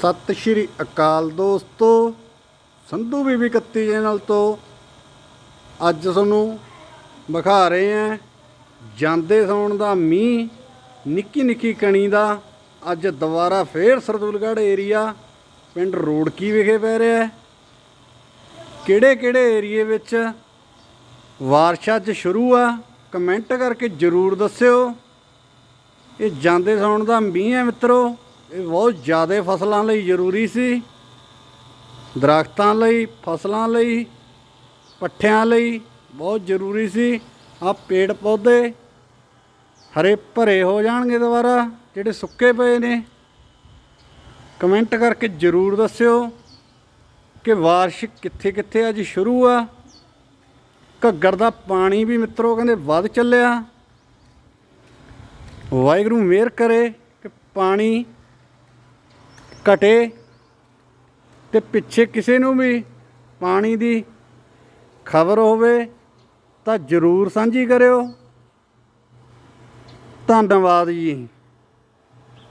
ਸਤਿ ਸ਼੍ਰੀ ਅਕਾਲ ਦੋਸਤੋ, ਸੰਧੂ ਬੀਬੀ 31 ਚੈਨਲ ਤੋਂ ਅੱਜ ਤੁਹਾਨੂੰ ਵਿਖਾ ਰਹੇ ਹਾਂ ਜਾਂਦੇ ਸੌਣ ਦਾ ਮੀਂਹ, ਨਿੱਕੀ ਨਿੱਕੀ ਕਣੀ ਦਾ ਅੱਜ ਦੁਬਾਰਾ ਫੇਰ ਸਰਦੂਲਗੜ੍ਹ ਏਰੀਆ ਪਿੰਡ ਰੋੜਕੀ ਵਿਖੇ ਪੈ ਰਿਹਾ ਹੈ। ਕਿਹੜੇ ਕਿਹੜੇ ਏਰੀਏ ਵਿੱਚ ਬਾਰਿਸ਼ ਅੱਜ ਸ਼ੁਰੂ ਆ, ਕਮੈਂਟ ਕਰਕੇ ਜਰੂਰ ਦੱਸਿਓ। ਇਹ ਜਾਂਦੇ ਸੌਣ ਦਾ ਮੀਂਹ ਹੈ ਮਿੱਤਰੋ। ਇਹ ਬਹੁਤ ਜ਼ਿਆਦਾ ਫਸਲਾਂ ਲਈ ਜ਼ਰੂਰੀ ਸੀ। ਦਰਖਤਾਂ ਲਈ, ਫਸਲਾਂ ਲਈ, ਪੱਠਿਆਂ ਲਈ ਬਹੁਤ ਜ਼ਰੂਰੀ ਸੀ। ਆ ਪੇੜ ਪੌਦੇ ਹਰੇ ਭਰੇ ਹੋ ਜਾਣਗੇ ਦੁਬਾਰਾ, ਜਿਹੜੇ ਸੁੱਕੇ ਪਏ ਨੇ। ਕਮੈਂਟ ਕਰਕੇ ਜਰੂਰ ਦੱਸਿਓ ਕਿ ਵਾਰਸ਼ ਕਿੱਥੇ ਕਿੱਥੇ ਅੱਜ ਸ਼ੁਰੂ ਆ। ਘੱਗਰ ਦਾ ਪਾਣੀ ਵੀ ਮਿੱਤਰੋ ਕਹਿੰਦੇ ਵੱਧ ਚੱਲਿਆ। ਵਾਹਿਗੁਰੂ ਮਿਹਰ ਕਰੇ ਕਿ ਪਾਣੀ ਘਟੇ ਤੇ ਪਿੱਛੇ ਕਿਸੇ ਨੂੰ ਵੀ ਪਾਣੀ ਦੀ ਖਬਰ ਹੋਵੇ ਤਾਂ ਜਰੂਰ ਸਾਂਝੀ ਕਰਿਓ। ਧੰਨਵਾਦ ਜੀ।